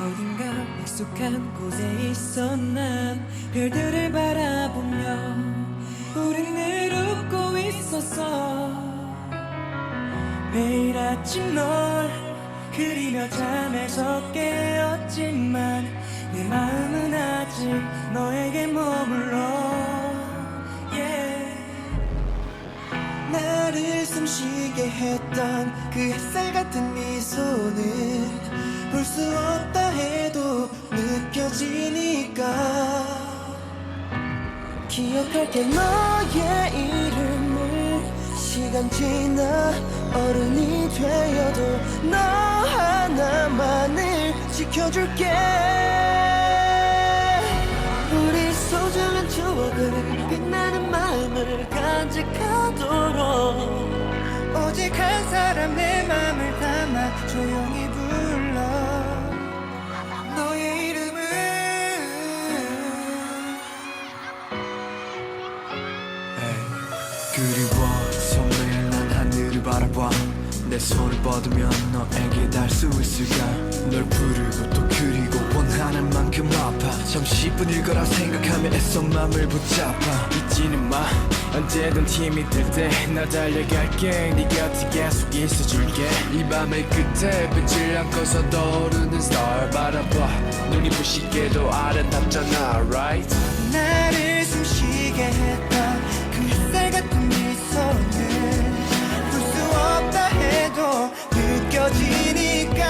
어딘가 익숙한 곳에 있어 난 별들을 바라보며 늘 웃고 있었어. 매일 아침 널 그리며 잠에서 깨었지만 내 마음은 아직 너에게 머물러 숨 쉬게 했던 그 햇살 같은 미소는 볼 수 없다 해도 느껴지니까. 기억할게 너의 이름을. 시간 지나 어른이 되어도 너 하나만을 지켜줄게. 우리 소중한 추억을 빛나는 마음을 간직하도록 조용히 불러. 너의 이름을 그리워서 매일 난 하늘을 바라봐. 내 손을 뻗으면 너에게 닿을 수 있을까? 널 부르고 또 그리고 원하는 만큼 아파. 잠시 뿐일 거라 생각하며 애써 맘을 붙잡아 언제든 힘이 들때나 달려갈게. 네 곁에 계속 있어줄게. 이 밤의 끝에 빛을 안고서 떠오르는 star 바라봐. 눈이 부시게도 아름답잖아 right? 나를 숨쉬게 했던 그 햇살 같은 미소는 볼 수 없다 해도 느껴지니까.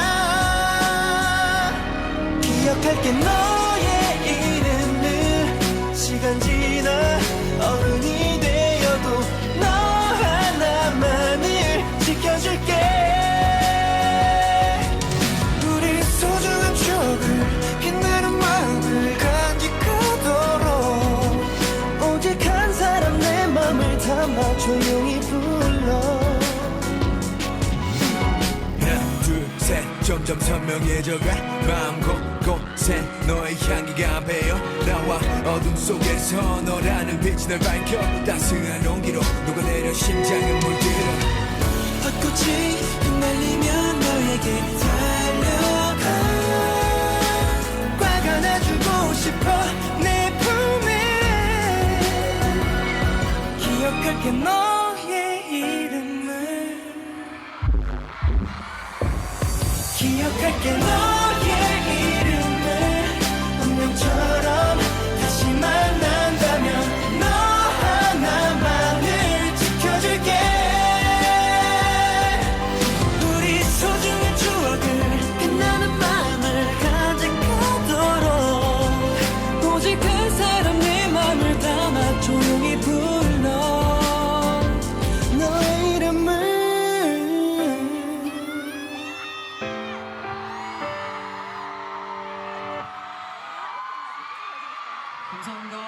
기억할게 너의 이름을 시간 지 조용히 불러. 하나 둘셋. 점점 선명해져가. 마음 곳곳에 너의 향기가 배어 나와 어둠 속에서 너라는 빛이 널 밝혀. 따스한 온기로 녹아내려 심장을 물들어 벚꽃이 흩날리며 너에게 달려가. 꽉 안아주고 싶어 내 품에. 기억할게 너 기억할게 너의 이름을. 운명처럼 唔信。